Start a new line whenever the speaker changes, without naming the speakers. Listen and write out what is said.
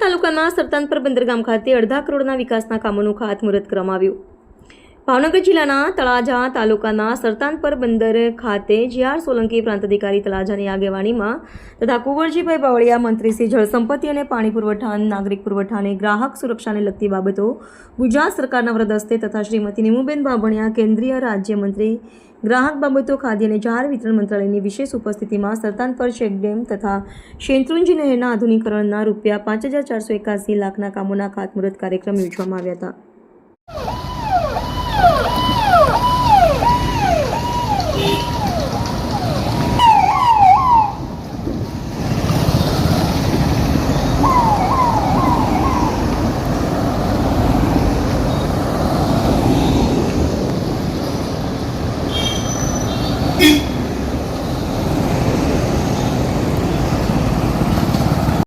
તાલુકાના સરતાનપર બંદર ગામ ખાતે અડધા કરોડના વિકાસના કામોનું ખાતમુહૂર્ત કરવામાં આવ્યું. ભાવનગર જિલ્લાના તળાજા તાલુકાના સરતાનપર બંદર ખાતે જીઆર સોલંકી પ્રાંત અધિકારી તળાજાની આગેવાનીમાં તથા કુંવરજીભાઈ બાવળિયા મંત્રી શ્રી જળસંપત્તિ અને પાણી પુરવઠા નાગરિક પુરવઠા અને ગ્રાહક સુરક્ષાને લગતી બાબતો ગુજરાત સરકારના વ્રદસ્તે તથા શ્રીમતી નિમુબેન બાભણિયા કેન્દ્રીય રાજ્યમંત્રી ગ્રાહક બાબતો ખાદ્ય અને જાહેર વિતરણ મંત્રાલયની વિશેષ ઉપસ્થિતિમાં સરતાનપર ચેક ડેમ તથા શેત્રુંજી નહેરના આધુનિકરણના રૂપિયા પાંચ હજાર ચારસો એકાસી લાખના કામોના ખાતમુહૂર્ત કાર્યક્રમ યોજવામાં આવ્યા હતા.